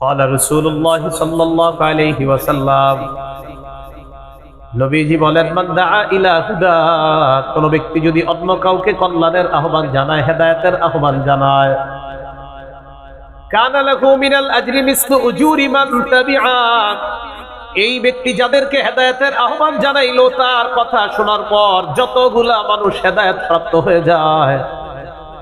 قال رسول الله صلى الله عليه وسلم নবীজি বলেন মান দাআ ইলা হুদা কোন ব্যক্তি যদি অন্য কাউকে কল্যাণের আহ্বান জানায় হেদায়েতের আহ্বান জানায় কানা লাহু মিনাল আজরি মিসলু উজুরি মান তাবিআক এই ব্যক্তি যাদেরকে হেদায়েতের আহ্বান জানাইলো তার কথা শোনার পর যতগুলা মানুষ হেদায়েত প্রাপ্ত হয়ে যায়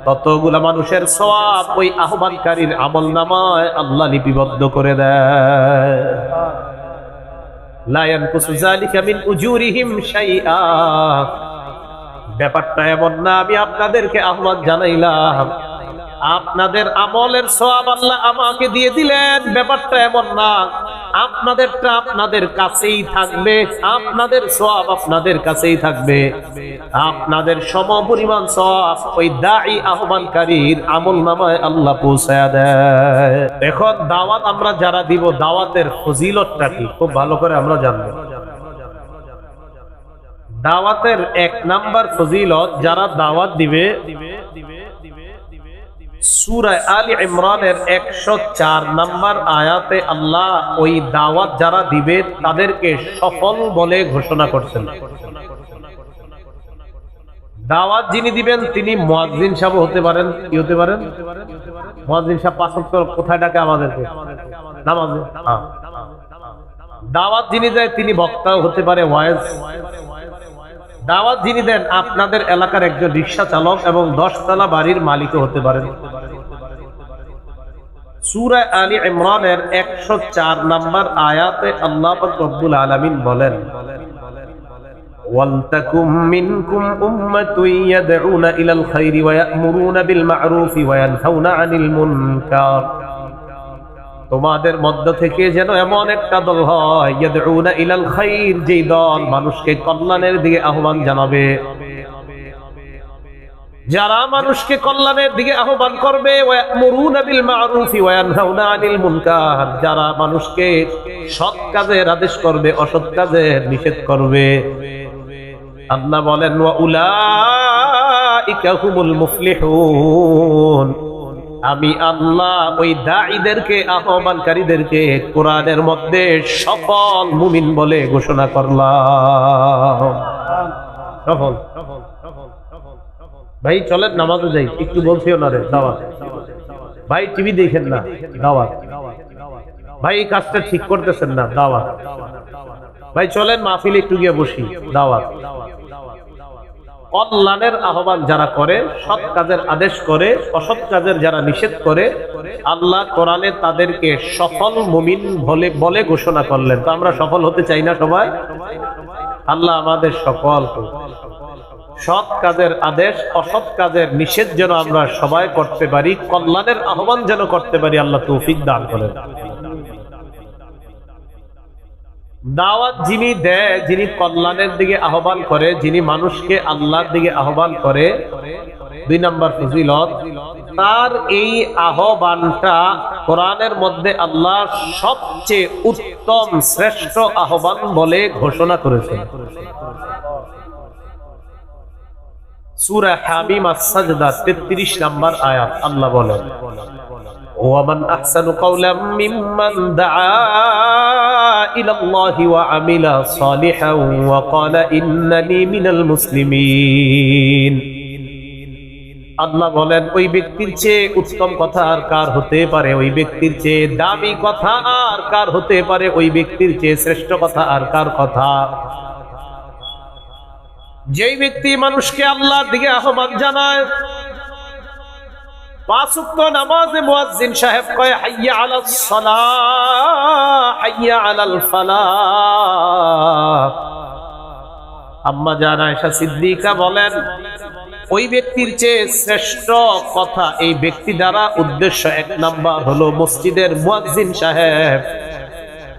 ততগুলা মানুষের সওয়াব ওই আহ্বানকারীর আমল নামায় আল্লাহ লিপিবদ্ধ করে দেয়। ব্যাপারটা এমন না, আমি আপনাদেরকে আহ্বান জানাইলাম। আপনাদের আমলের সব আল্লাহ আমাকে দিয়ে দিলেন, ব্যাপারটা এমন না। আপনাদেরটা আপনাদের কাছেই থাকবে, আপনাদের সওয়াব আপনাদের কাছেই থাকবে। আপনাদের সম পরিমাণ সওয়াব ওই দাঈ আহ্বানকারীর আমল নামায় আল্লাহ পৌঁছায়া দেয়। এখন দাওয়াত আমরা যারা দিব, দাওয়াতের ফজিলতটা কি? খুব ভালো করে আমরা জানব। দাওয়াতের এক নাম্বার ফজিলত, যারা দাওয়াত দিবে সুরায় আলী ইমরানের একশো চার নাম্বার আয়াতে আল্লাহ ওই দাওয়াত যারা দিবে, তাদেরকে সফল বলে ঘোষণা করছেন। দাওয়াত যিনি দিবেন, তিনি সাহেব হতে পারেন। কি হতে পারেন? সাহেব পাঁচ কোথায় ডাকে আমাদেরকে? হ্যাঁ। দাওয়াত যিনি দেয়, তিনি বক্তাও হতে পারে, ওয়াইজ। দাওয়াত যিনি দেন, আপনাদের এলাকার একজন রিক্সা চালক এবং দশতলা বাড়ির মালিকও হতে পারেন। সূরা আলী ইমরানের একশো চার নাম্বার আয়াতে আল্লাহ পাক রব্বুল আলামিন বলেন ولتكن منكم أمة يدعون إلى الخير ويأمرون بالمعروف وينهون عن المنكر তোমাদের মধ্য থেকে যেন এমন একটা দল হয় ইয়াদউনা ইলাল খাইর যেই দল মানুষকে কল্যাণের দিকে আহ্বান জানাবে যারা মানুষকে কল্যাণের দিকে আহ্বান করবে যারা মানুষকে সৎ কাজের আদেশ করবে, অসৎ কাজের নিষেধ করবে। আল্লাহ বলেন আমি আল্লাহ ওই দায়ীদেরকে আহ্বানকারীদেরকে কোরআনের মধ্যে সফল মুমিন বলে ঘোষণা করলাম। সফল সফল। ভাই, চলেন, নামাজে যাই। একটু বলছি ওনারে দাওয়াত। ভাই টিভি দেখেন না, দাওয়াত। ভাই, এই কাজটা ঠিক করতেছেন না, দাওয়াত। ভাই, চলেন, মাহফিলে একটু গিয়ে বসি, দাওয়াত। কল্যাণের আহ্বান যারা করে, সৎ কাজের আদেশ করে, অসৎ কাজের যারা নিষেধ করে, আল্লাহ কোরআনে তাদেরকে সফল মুমিন বলে বলে ঘোষণা করলেন। তো আমরা সফল হতে চাই না সবাই? আল্লাহ আমাদের সকল সৎ কাজের আদেশ, অসৎ কাজের নিষেধ যেন আমরা সবাই করতে পারি, কল্যাণের আহ্বান যেন করতে পারি, আল্লাহ তৌফিক দান করেন। দাওয়াত যিনি দেয়, যিনি কল্যাণের দিকে আহ্বান করে, যিনি মানুষকে আল্লাহর দিকে আহ্বান করে, দুই নম্বর ফজিলত, তার এই আহ্বানটা কোরআনের মধ্যে আল্লাহ সবচেয়ে উত্তম, শ্রেষ্ঠ আহ্বান বলে ঘোষণা করেছেন। সূরা হামিম আস-সাজদা 33 নম্বর আয়াত আল্লাহ বলেন ومن أحسن قولا ممن دعا إلى الله وعمل صالحا وقال إنني من المسلمين আল্লাহ বলেন ওই ব্যক্তির চেয়ে উত্তম কথা আর কার হতে পারে ওই ব্যক্তির চেয়ে দামি কথা আর কার হতে পারে ওই ব্যক্তির চেয়ে শ্রেষ্ঠ কথা আর কার কথা যেই ব্যক্তি মানুষকে আল্লাহর দিকে আহ্বান জানায়, পাঁচ নামাজে মুয়াজ্জিন সাহেব কয়, হাইয়া আলাস সালাহ, হাইয়া আলাল ফালাহ। আম্মা জান আয়েশা সিদ্দিকা বলেন, ওই ব্যক্তির চেয়ে শ্রেষ্ঠ কথা এই ব্যক্তি দ্বারা উদ্দেশ্য এক নাম্বার হলো মসজিদের মুয়াজ্জিন সাহেব।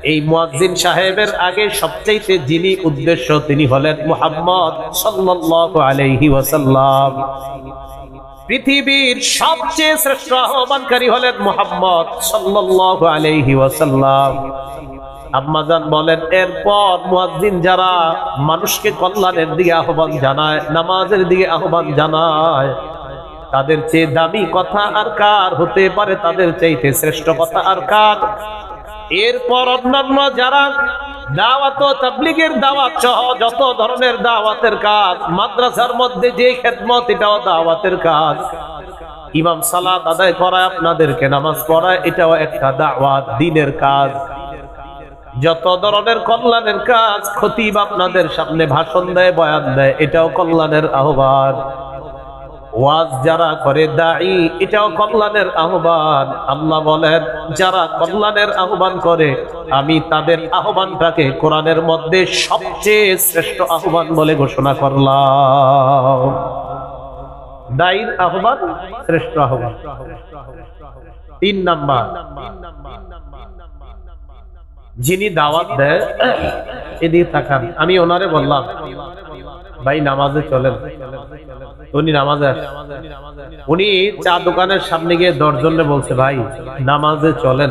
এই মুয়াজ্জিন সাহেবের আগে সবচাইতে যিনি উদ্দেশ্য তিনি হলেন মুহাম্মদ সাল্লাল্লাহু আলাইহি ওয়াসাল্লাম। পৃথিবীর সবচেয়ে শ্রেষ্ঠ আহ্বানকারী হলেন মুহাম্মদ সাল্লাল্লাহু আলাইহি ওয়াসাল্লাম। আম্মাজান বলেন, এরপর মুয়াজ্জিন যারা মানুষকে কল্যাণের দিকে আহ্বান জানায়, নামাজের দিকে আহ্বান জানায়, তাদের চেয়ে দামি কথা আর কার হতে পারে? তাদের চাইতে শ্রেষ্ঠ কথা আর কার? এরপর অন্যান্য যারা দাওয়াত তাবলিগের দাওয়াত সহ যত ধরনের দাওয়াতের কাজ, মাদ্রাসার মধ্যে যে খেদমত, এটাও দাওয়াতের কাজ। ইমাম সালাত আদায় করা আপনাদেরকে, নামাজ পড়া এটাও একটা দাওয়াত, দিনের কাজ। যত ধরনের কল্যাণের কাজ, খতিব আপনাদের সামনে ভাষণ দেয়, বয়ান দেয়, এটাও কল্যাণের আহ্বান। ওয়াজ যারা করে দায়ী এটাও কল্যাণের আহ্বান। আল্লাহ বলেন, যারা কল্যাণের আহ্বান করে, আমি তাদের আহ্বানটাকে কোরআনের মধ্যে সবচেয়ে শ্রেষ্ঠ আহ্বান বলে ঘোষণা করলাম। দায়ীর আহ্বান, শ্রেষ্ঠ আহ্বান। তিন নাম্বার, যিনি দাওয়াত দেয়, এদিকে তাকান। আমি ওনারে বললাম ভাই, নামাজে চলেন। উনি নামাজে উনি চা দোকানের সামনে গিয়ে দশজনে বলছে, ভাই, নামাজে চলেন।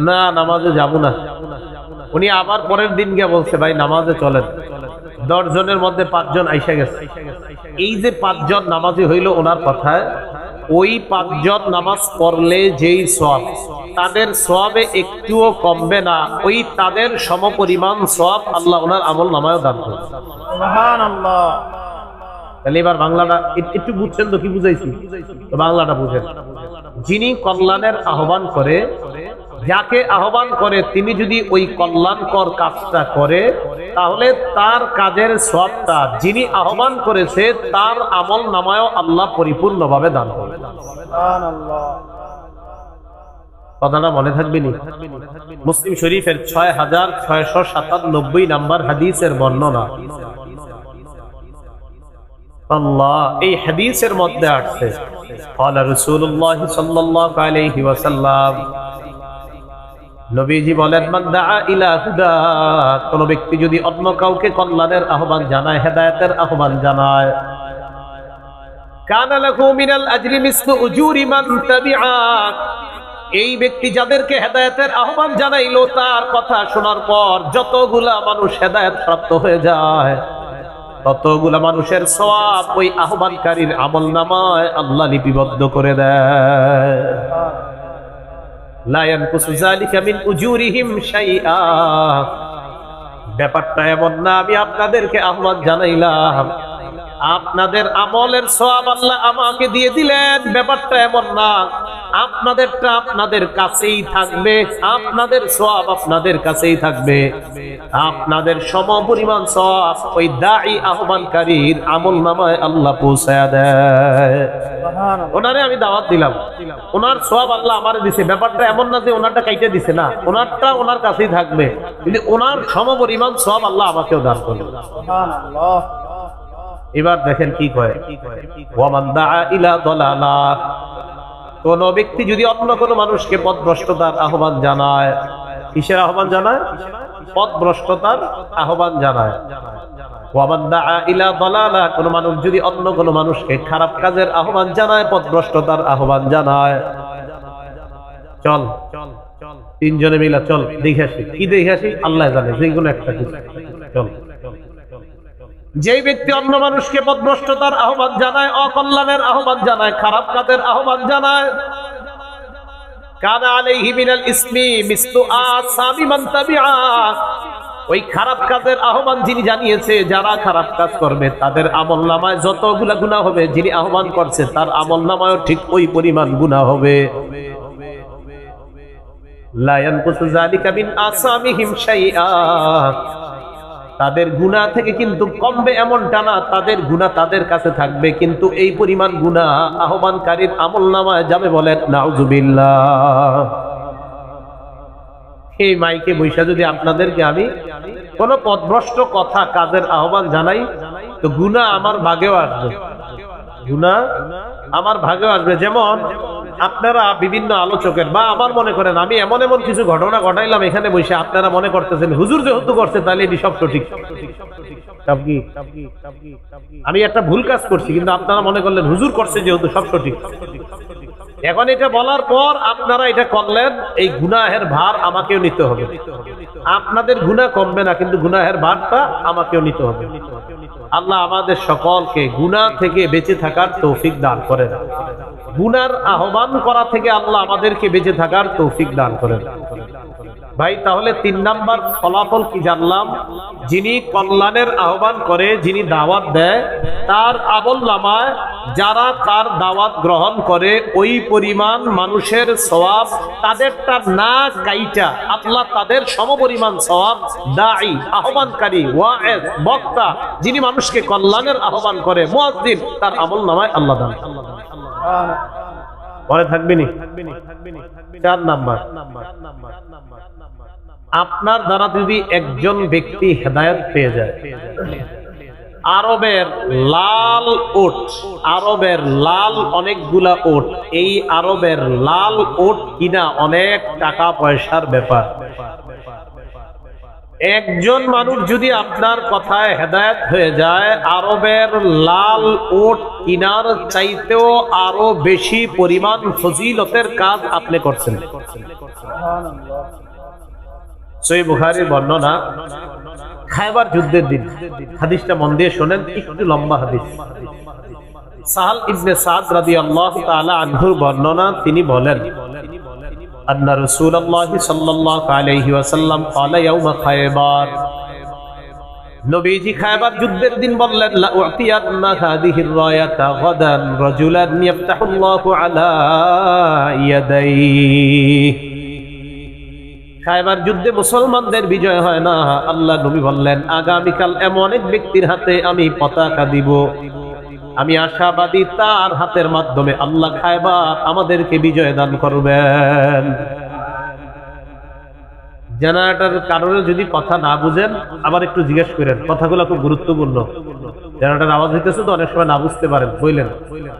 না, নামাজে যাব না। উনি আবার পরের দিন গিয়ে বলছে, ভাই, নামাজে চলেন। দশজনের মধ্যে পাঁচজন আইসা গেছে। এই যে পাঁচজন নামাজি হইল, ওনার কথায় ওই পাঁচজন নামাজ পড়লে যেই সব তাদের সবে একটুও কমবে না ওই তাদের সমপরিমাণ সব আল্লাহ ওনার আমল নামায়ও দান করবে। তাহলে এবার বাংলাটা একটু বুঝছেন তো কি বুঝাইছি? তো বাংলাটা বুঝেন। যিনি কল্যাণের আহ্বান করে যাকে আহ্বান করে তিনি যদি ওই কল্যাণকর কাজটা করে তাহলে তার কাজের সবটা যিনি আহ্বান করেছে তার আমল নামায়ও আল্লাহ পরিপূর্ণভাবে দান করবে সুবহানাল্লাহ কথাটা মনে থাকবে নি মুসলিম শরীফের ছয় হাজার ছয়শ সাতানব্বই নাম্বার হাদিসের বর্ণনা আল্লাহ এই হাদিসের মধ্যে আসছে قال رسول الله صلى الله عليه وسلم নবীজি বলেন কোন ব্যক্তি যদি অন্য কাউকে কল্যাণের আহ্বান জানায়, হেদায়েতের আহ্বান জানায়। এই ব্যক্তি যাদেরকে হেদায়েতের আহ্বান জানাইলো, তার কথা শোনার পর যতগুলা মানুষ হেদায়েত প্রাপ্ত হয়ে যায়, ততগুলা মানুষের সওয়াব ওই আহ্বানকারীর আমল নামায় আল্লাহ লিপিবদ্ধ করে দেয়। ব্যাপারটা এমন না, আমি আপনাদেরকে আহ্বান জানাইলাম। আপনাদের আমলের সব আল্লাহ আমাকে দিয়ে দিলেন, ব্যাপারটা এমন না। আপনাদেরটা আপনাদের কাছেই থাকবে, আপনাদের সওয়াব আপনাদের কাছেই থাকবে। আপনাদের সম পরিমাণ সওয়াব ওই দাঈ আহ্বানকারীর আমল নামায় আল্লাহ পৌঁছায় দেয়। ওনারে আমি দাওয়াত দিলাম। ওনার সব আল্লাহ আমারে দিছে। ব্যাপারটা এমন না যে ওনারটা কাইটে দিছে, না। ওনারটা ওনার কাছেই থাকবে। কিন্তু ওনার সমপরিমাণ সব আল্লাহ আমাকেও দান করবে। এবার দেখেন কি কয়। ওয়ামান দাআ ইলা দালালা। কোন ব্যক্তি যদি অন্য কোনো মানুষকে পথভ্রষ্টতার আহ্বান জানায়, কিসের আহ্বান জানায়? পথভ্রষ্টতার আহ্বান জানায়। কোন মানুষ যদি অন্য কোনো মানুষকে খারাপ কাজের আহ্বান জানায়, পথভ্রষ্টতার আহ্বান জানায়। চল, তিনজনে মিলা চল, দেখে আসি। কি দেখে আসি? আল্লাহ জানে যে কোনো একটা কিছু। চল। যেই ব্যক্তি অন্য মানুষকে পথভ্রষ্টতার আহ্বান জানায়, অকল্যাণের আহ্বান জানায়, খারাপ কাজের আহ্বান জানায় আসামি যারা খারাপ কাজ করবে, তাদের যতগুলা হবে, যিনি আহ্বান করছে, তার ঠিক ওই হবে। তাদের গুনাহ থেকে কিন্তু কমবে এমনটা না, তাদের গুনাহ তাদের কাছে থাকবে, কিন্তু এই পরিমাণ গুনাহ আহ্বানকারীর আমল নামায় যাবে বলেন, নাউজুবিল্লাহ। এই মাইকে বৈশা যদি আপনাদেরকে আমি কোন পথভ্রষ্ট কথা, কাজের আহ্বান জানাই, তো গুনাহ আমার ভাগেও আসবে। গুনাহ আমার ভাগেও আসবে। যেমন আপনারা বিভিন্ন আলোচকের, বা আমার মনে করেন, আমি এমন এমন কিছু ঘটনা ঘটাইলাম এখানে বসে, আপনারা মনে করতেছেন, হুজুর যেহেতু করছে, তাহলে এটি সব সঠিক। আমি একটা ভুল কাজ করছি, কিন্তু আপনারা মনে করলেন, হুজুর করছে যেহেতু, সব সঠিক। এখন এটা বলার পর আপনারা এটা করলেন, এই গুনাহের ভার আমাকেও নিতে হবে। আপনাদের গুনাহ কমবে না, কিন্তু গুনাহের ভারটা আমাকেও নিতে হবে। আল্লাহ আমাদের সকলকে গুনাহ থেকে বেঁচে থাকার তৌফিক দান করেন। গুনার আহ্বান করা থেকে আল্লাহ আমাদেরকে বেঁচে থাকার তৌফিক দান করেন। ভাই, তাহলে তিন নাম্বার ফলাফল কি জানলাম? যিনি কল্যাণের আহ্বান করে, যিনি দাওয়াত দেয়, তার আবল নামায় যারা তার দাওয়াত গ্রহণ করে, ওই পরিমাণ মানুষের সওয়াব তাদেরটা না কাইটা, আল্লাহ তাদের সমপরিমাণ সওয়াব দায়ী, আহ্বানকারী ওয়াএজ বক্তা, যিনি মানুষকে কল্যাণের আহ্বান করে, মুয়াজ্জিন, তার আমল নামায় আল্লাহ দান পরে থাকবেনি চার নাম্বার। আপনার দ্বারা যদি একজন ব্যক্তি হেদায়ত পেয়ে যায়, আরবের লাল ওট, আরবের লাল অনেকগুলা ওট, এই আরবের লাল ওট কিনা অনেক টাকা পয়সার ব্যাপার। একজন মানুষ যদি আপনার কথায় হেদায়ত হয়ে যায়, আরবের লাল ওট কিনার চাইতেও আরও বেশি পরিমাণ ফজিলতের কাজ আপনি করছেন। সই বর্ণনা খায়বার যুদ্ধের দিন। হাদিসটা মন দিয়ে শোনেন, একটু লম্বা হাদিস। সাহাল ইবনে সাদ রাদিয়াল্লাহু তাআলা আনহুর বর্ণনা তিনি বলেন أن رسول الله صلى الله عليه وسلم قال يوم خيبر নবীজি খায়বার যুদ্ধের দিন বললেন লা উতিয়ান্না হাদিহির রায়াতা গাদান রাজুলান ইয়াফতাহুল্লাহু আলা ইয়াদাইহি খায়বার যুদ্ধে মুসলমানদের বিজয় হয় না আল্লাহ নবী বললেন আগামীকাল এমন এক ব্যক্তির হাতে আমি পতাকা দিব আমি আশাবাদী তার হাতের মাধ্যমে আল্লাহ খায়বার আমাদেরকে বিজয় দান করবেন। জেনারেটার কারণে যদি কথা না বুঝেন, আবার একটু জিজ্ঞেস করেন, কথাগুলো খুব গুরুত্বপূর্ণ। জেনারেটার আওয়াজ হইতেছে তো, অনেক সময় না বুঝতে পারেন বললেন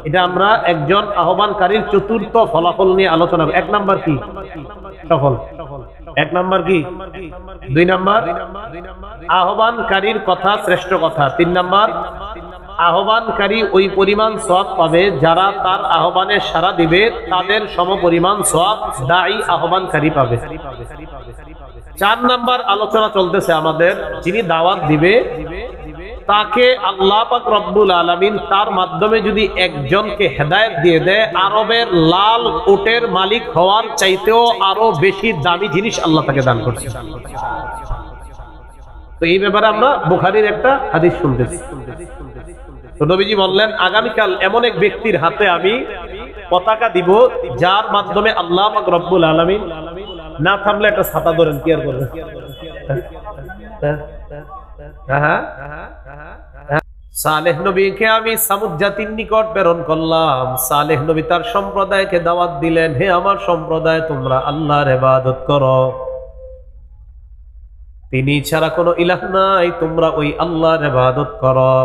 এটা আমরা একজন আহ্বানকারীর চতুর্থ ফলাফল নিয়ে আলোচনা এক নাম্বার কি? সফল। এক নাম্বার কি? দুই নাম্বার? আহ্বানকারীর কথা শ্রেষ্ঠ কথা। তিন নাম্বার? আহ্বানকারী ওই পরিমাণ সব পাবে যারা তার আহ্বানে সারা দিবে, তাদের সম পরিমাণ সব দায়ী আহ্বানকারী পাবে। চার নাম্বার আলোচনা চলতেছে আমাদের, যিনি দাওয়াত দিবে, তাকে আল্লাহ পাক রব্বুল আলামিন তার মাধ্যমে যদি একজনকে হেদায়েত দিয়ে দেয়, আরবের লাল ওটের মালিক হওয়ার চাইতেও আরও বেশি দামি জিনিস আল্লাহ তাকে দান করছে। তো এই ব্যাপারে আমরা বুখারীর একটা হাদিস শুনতেছি। তো নবীজি বললেন, আগামীকাল এমন এক ব্যক্তির হাতে আমি পতাকা দিব, যার মাধ্যমে আল্লাহ রব্বুল আলামিন না থামলে একটা ছাতা ধরেন, কি আর করবেন? হ্যাঁ সালেহ নবীকে আমি সামুদ জাতির নিকট প্রেরণ করলাম। সালেহ নবী তার সম্প্রদায়কে দাওয়াত দিলেন, হে আমার সম্প্রদায়, তোমরা আল্লাহর ইবাদত করো। তিনি ছাড়া কোনো ইলাহ নাই, তোমরা ওই আল্লাহর এবাদত করো।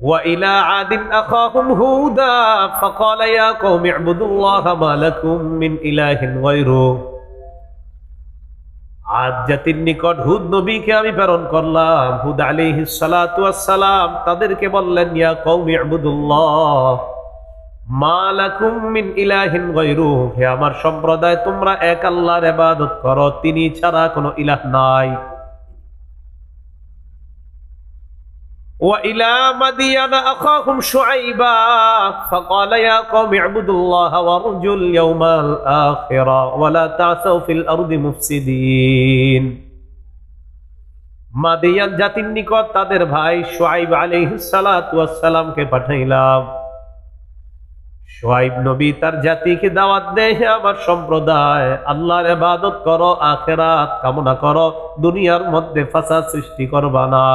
وإلى عاد أخاهم هودا فقال يا قوم اعبدوا الله ما لكم من إله غيره আজ জাতির নিকট হুদ নবীকে আমি প্রেরণ করলাম হুদ আলাইহি সালাতু সালাম তাদেরকে বললেন ইয়া কওমি ইবুদুল্লাহ মা লাকুম মিন ইলাহিন গায়রু হে আমার সম্প্রদায় তোমরা এক আল্লাহর ইবাদত করো তিনি ছাড়া কোনো ইলাহ নাই وإلى مدين أخاهم شعيبا فقال يا قوم اعبدوا الله وارجوا اليوم الآخرة ولا تعثوا في الأرض مفسدين মাদিয়ান জাতির নিকট তাদের ভাই সোয়াইব আলাইহিসসালামকে পাঠাইলাম সোয়াইব নবী তার জাতিকে দাওয়াত দেয় হে আমার সম্প্রদায় আল্লাহর ইবাদত করো আখেরাত কামনা করো দুনিয়ার মধ্যে ফাসাদ সৃষ্টি করবা না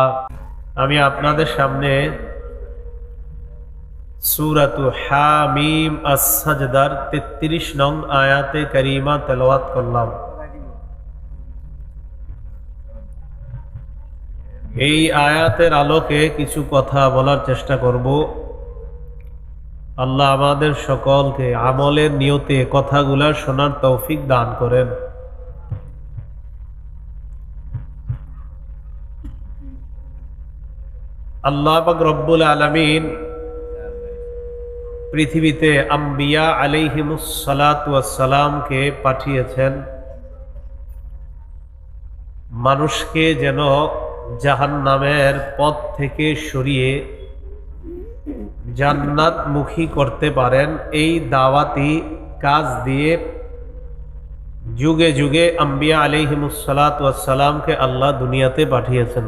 আমি আপনাদের সামনে সুরাতু হামিম আস-সাজদার 33 নং আয়াতে কারিমা তেলাওয়াত করলাম। এই আয়াতের আলোকে কিছু কথা বলার চেষ্টা করব। আল্লাহ আমাদের সকলকে আমলের নিয়তে কথাগুলা শোনার তৌফিক দান করেন। আল্লাহ রব্বুল আলমিন পৃথিবীতে আম্বিয়া আলিহিমুসালাতামকে পাঠিয়েছেন। মানুষকে যেন জাহান নামের পথ থেকে সরিয়ে জান্নাতমুখী করতে পারেন, এই দাওয়াতি কাজ দিয়ে যুগে যুগে আম্বিয়া আলিহিমুসালাতামকে আল্লাহ দুনিয়াতে পাঠিয়েছেন।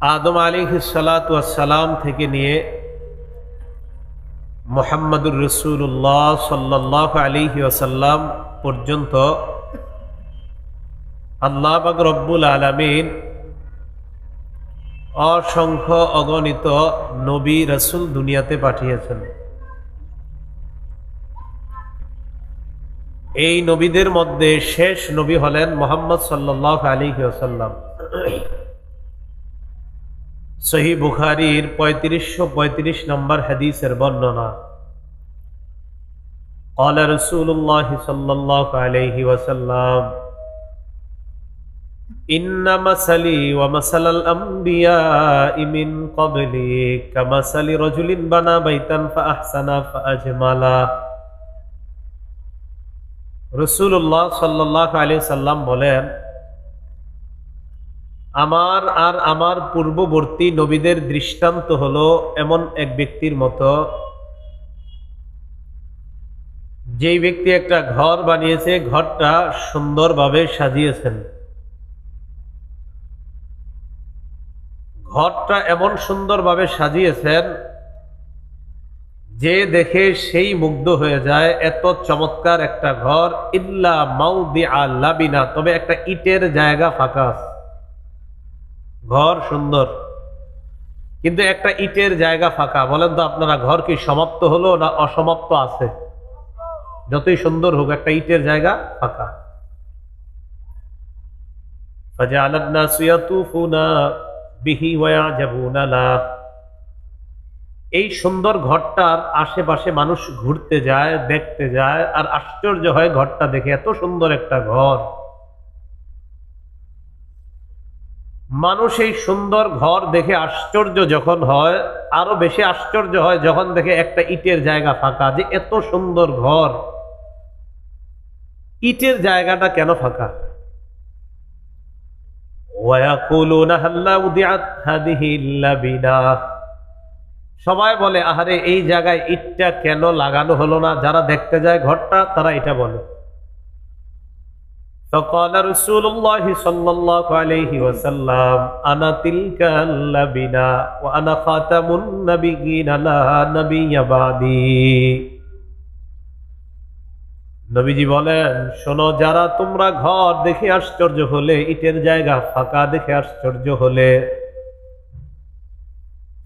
আদম আলী সালাম থেকে নিয়ে মোহাম্মদুর রসুল্লাহ সাল্লাহ আলিহি ওসাল্লাম পর্যন্ত আল্লাহ রব্বুল আলমিন অসংখ্য অগণিত নবী রসুল দুনিয়াতে পাঠিয়েছেন। এই নবীদের মধ্যে শেষ নবী হলেন মোহাম্মদ সাল্লাহ আলী ওসাল্লাম সহি বুখারির পঁয়ত্রিশশো পঁয়ত্রিশ নম্বর হাদিসের বর্ণনা قال رسول الله صلى الله عليه وسلم إن مثلي ومثل الأنبياء من قبلي كمثل رجل بنى بيتا فأحسن فأجملا রসুল্লাহ সাল্লাহ আলি সাল্লাম বলেন আমার আর আমার পূর্ববর্তী নবীদের দৃষ্টান্ত হলো এমন এক ব্যক্তির মতো। যেই ব্যক্তি একটা ঘর বানিয়েছে, ঘরটা সুন্দরভাবে সাজিয়েছেন। ঘরটা এমন সুন্দরভাবে সাজিয়েছেন যে দেখে সেই মুগ্ধ হয়ে যায়, এত চমৎকার একটা ঘর, ইল্লা মাউদি আল্লাবিনা তবে একটা ইটের জায়গা ফাঁকা আছে। ঘর সুন্দর। কিন্তু একটা ইটের জায়গা ফাঁকা। বলেন তো আপনারা, ঘর কি সমাপ্ত হলো না অসমাপ্ত আছে? যতই সুন্দর হোক, একটা ইটের জায়গা ফাঁকা। এই সুন্দর ঘরটার আশেপাশে মানুষ ঘুরতে যায়, দেখতে যায়, আর আশ্চর্য হয় ঘরটা দেখে। এত সুন্দর একটা ঘর। মানুষ এই সুন্দর ঘর দেখে আশ্চর্য যখন হয়, আরও বেশি আশ্চর্য হয় যখন দেখে একটা ইটের জায়গা ফাঁকা যে এত সুন্দর ঘর। ইটের জায়গাটা কেন ফাঁকা? সবাই বলে, আহারে, এই জায়গায় ইটটা কেন লাগানো হলো না? যারা দেখতে যায় ঘরটা, তারা এটা বলে। فقال رسول الله صلى الله عليه وسلم أنا تلك اللبنا وأنا خاتم النبيين لا نبي بعدي নবীজি বলেন শোনো যারা তোমরা ঘর দেখে আশ্চর্য হলে ইটের জায়গা ফাঁকা দেখে আশ্চর্য হলে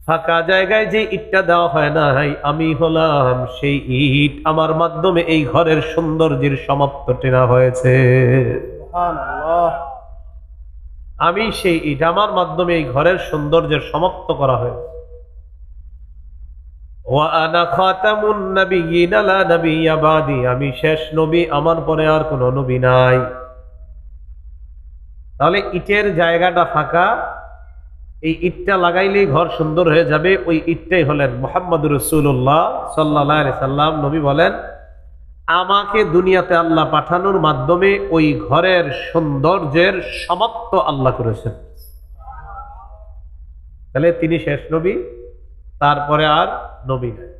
ফাঁকা জায়গায় যে ইটটা দেওয়া হয় নাই আমি হলাম সেই ইট। আমার মাধ্যমে এই ঘরের সৌন্দর্যের সমাপ্ত টেনা হয়েছে। আমি সেই ইট আমার মাধ্যমে এই ঘরের সৌন্দর্যের সমাপ্ত করা হয়েছে। আমি শেষ নবী আমার পরে আর কোনো নবী নাই। তাহলে ইটের জায়গাটা ফাঁকা এই ইটটা লাগাইলেই ঘর সুন্দর হয়ে যাবে। ওই ইটটাই হলেন মোহাম্মদ রসুল্লাহ সাল্লাহ সাল্লাম। নবী বলেন, আমাকে দুনিয়াতে আল্লাহ পাঠানোর মাধ্যমে ওই ঘরের সৌন্দর্যের সমাপ্ত আল্লাহ করেছেন। তাহলে তিনি শেষ নবী, তারপরে আর নবী নাই।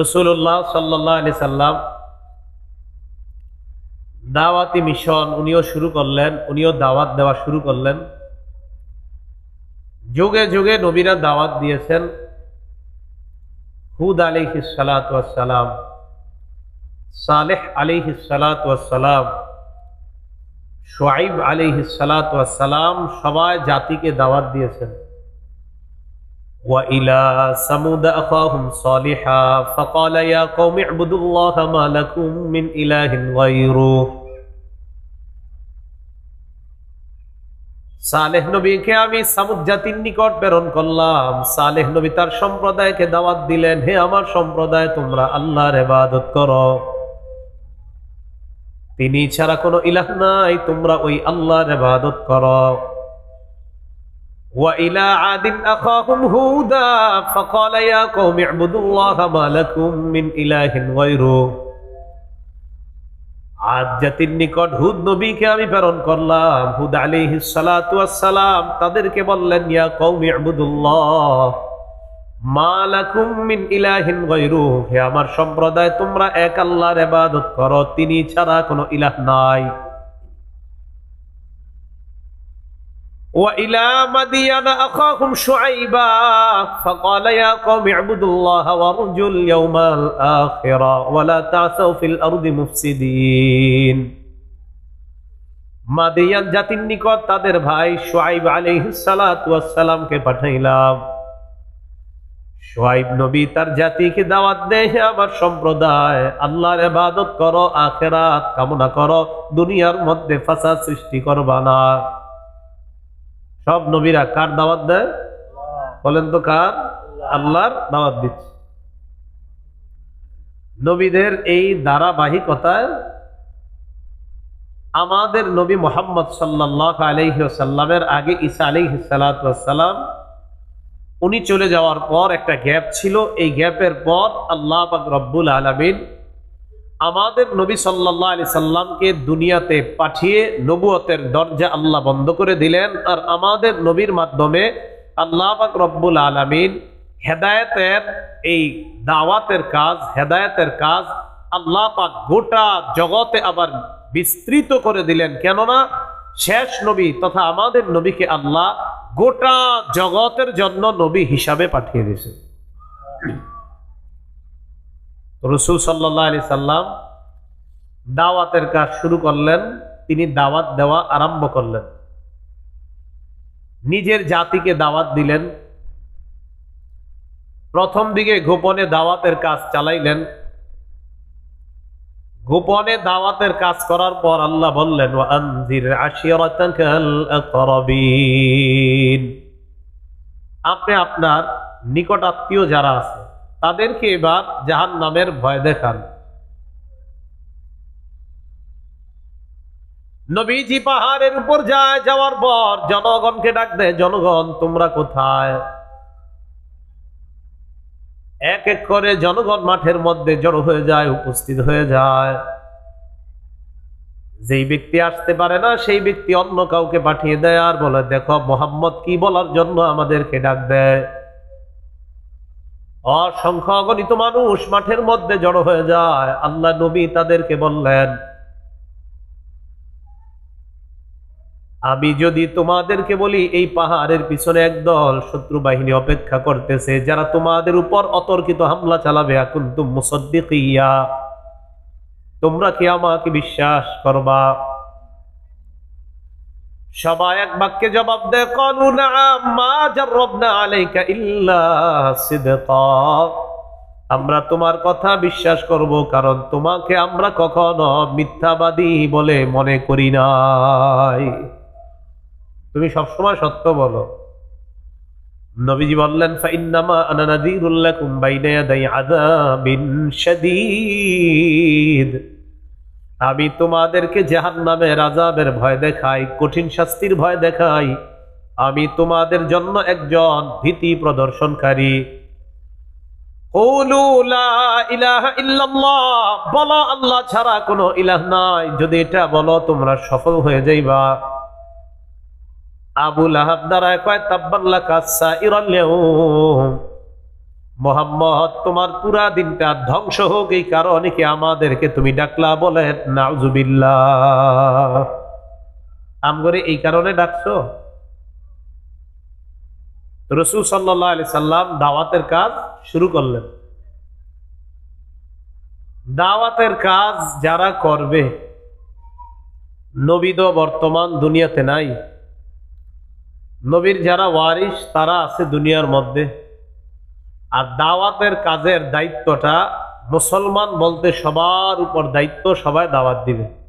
রসুল্লাহ সাল্লাহ আলি সাল্লাম দাওয়াতি মিশন উনিও শুরু করলেন, উনিও দাওয়াত দেওয়া শুরু করলেন। যুগে যুগে নবীরা দাওয়াত দিয়েছেন হুদ আলিহি সালাম সালেহ আলিহি সালাম সোয়াইব আলিহি সালাম সবাই জাতিকে দাওয়াত দিয়েছেন وإلى ثمود أخاهم صالحا فقال يا قوم اعبدوا الله ما لكم من إله غيره সালেহ নবীকে আমি সামুদ জাতির নিকট প্রেরণ করলাম সালেহ নবী তার সম্প্রদায়কে দাওয়াত দিলেন হে আমার সম্প্রদায় তোমরা আল্লাহর ইবাদত করো তিনি ছাড়া কোনো ইলাহ নাই তোমরা ওই আল্লাহর ইবাদত করো وإلى عاد أخاهم هودا فقال يا قوم اعبدوا الله ما لكم من إله غيره আজ জাতির নিকট হুদ নবীকে আমি প্রেরণ করলাম। হুদ আলী সালাম তাদেরকে বললেন, ইয়া কৌমি আবুদুল্লাহ ইলাহিন হে আমার সম্প্রদায়, তোমরা এক আল্লাহর এবাদত করো, তিনি ছাড়া কোনো ইলাহ নাই। وإلى مدين أخاهم شعيبا فقال يا قوم اعبدوا الله وارجوا اليوم الآخرة ولا تعثوا في الأرض مفسدين মাদিয়ান জাতির নিকট তাদের ভাই সোয়াইব আলাইহিসসালামকে পাঠাইলাম সোয়াইব নবী তার জাতিকে দাওয়াত দেয় হে আমার সম্প্রদায় আল্লাহর ইবাদত করো আখেরাত কামনা করো দুনিয়ার মধ্যে ফাসাদ সৃষ্টি করবা না সব নবীরা কার দাওয়াত দেয়? বলেন তো কার? আল্লাহর দাওয়াত দিচ্ছে। নবীদের এই ধারাবাহিকতায় আমাদের নবী মোহাম্মদ সাল্লাহ আলহিসাল্লামের আগে ঈসা আলিহি উনি চলে যাওয়ার পর একটা গ্যাপ ছিল। এই গ্যাপের পর আল্লাহ রব্বুল আলমিন আমাদের নবী সাল্লাহ আলি সাল্লামকে দুনিয়াতে পাঠিয়ে নবুয়তের দরজা আল্লাহ বন্ধ করে দিলেন আর আমাদের নবীর মাধ্যমে আল্লাহ পাক রব্বুল আলমিন হেদায়েতের এই দাওয়াতের কাজ, হেদায়তের কাজ আল্লাহ পাক গোটা জগতে আবার বিস্তৃত করে দিলেন। কেননা শেষ নবী তথা আমাদের নবীকে আল্লাহ গোটা জগতের জন্য নবী হিসাবে পাঠিয়ে দিয়েছে রসুল সাল্লাহ আলি সাল্লাম দাওয়াতের কাজ শুরু করলেন, তিনি দাওয়াত দেওয়া আরম্ভ করলেন। নিজের জাতিকে দাওয়াত দিলেন। প্রথম দিকে গোপনে দাওয়াতের কাজ চালাইলেন। গোপনে দাওয়াতের কাজ করার পর আল্লাহ বললেন আপনি আপনার নিকট আত্মীয় যারা আছে তাদেরকে এবার জাহান নামের ভয় দেখান। নবীজি পাহাড়ের উপর যায়, যাওয়ার পর জনগণকে ডাক দেয়, জনগণ, তোমরা কোথায়? এক এক করে জনগণ মাঠের মধ্যে জড়ো হয়ে যায়, উপস্থিত হয়ে যায়। যেই ব্যক্তি আসতে পারে না, সেই ব্যক্তি অন্য কাউকে পাঠিয়ে দেয় আর বলে, দেখো, মোহাম্মদ কি বলার জন্য আমাদেরকে ডাক দেয়? অসংখ্য অগণিত মানুষ মাঠের মধ্যে জড়ো হয়ে যায়। আল্লাহ নবী তাদেরকে বললেন, আমি যদি তোমাদেরকে বলি, এই পাহাড়ের পিছনে একদল শত্রু বাহিনী অপেক্ষা করতেছে, যারা তোমাদের উপর অতর্কিত হামলা চালাবে তুম মুসদ্দিকিয়া, তোমরা কি আমাকে বিশ্বাস করবা? সবাই এক বাক্যে জবাব আলাইকা ইল্লা আমরা তোমার কথা বিশ্বাস করব, কারণ তোমাকে আমরা কখনো মিথ্যাবাদী বলে মনে করি নাই। তুমি সবসময় সত্য বলো। নবীজি বললেন, ফাইন্নামা আনা নাযীরুল লাকুম বাইনা ইয়াদাই আযাবিন শাদীদ। আমি তোমাদেরকে জাহান্নামের আযাবের ভয় দেখাই, কঠিন শাস্তির ভয় দেখাই। আমি তোমাদের জন্য একজন ভীতি প্রদর্শনকারী। বলো, আল্লাহ ছাড়া কোনো ইলাহ নাই। যদি এটা বলো, তোমরা সফল হয়ে যাইবা। আবুল আহাব দ্বারায় কয় তাব্বাল্লা কাসা ইরাল্লেও মোহাম্মদ, তোমার পুরা দিনটা ধ্বংস হোক এই কারণে কি আমাদেরকে তুমি ডাকলা বলে নাউজুবিল্লাহ। আমগরে এই কারণে ডাকছো? রসুল সাল্লাহ আলি সাল্লাম দাওয়াতের কাজ শুরু করলেন। দাওয়াতের কাজ যারা করবে নবীদ বর্তমান দুনিয়াতে নাই। নবীর যারা ওয়ারিস তারা আছে দুনিয়ার মধ্যে। আর দাওয়াতের কাজের দায়িত্বটা মুসলমান বলতে সবার উপর দায়িত্ব সবাই দাওয়াত দিবে।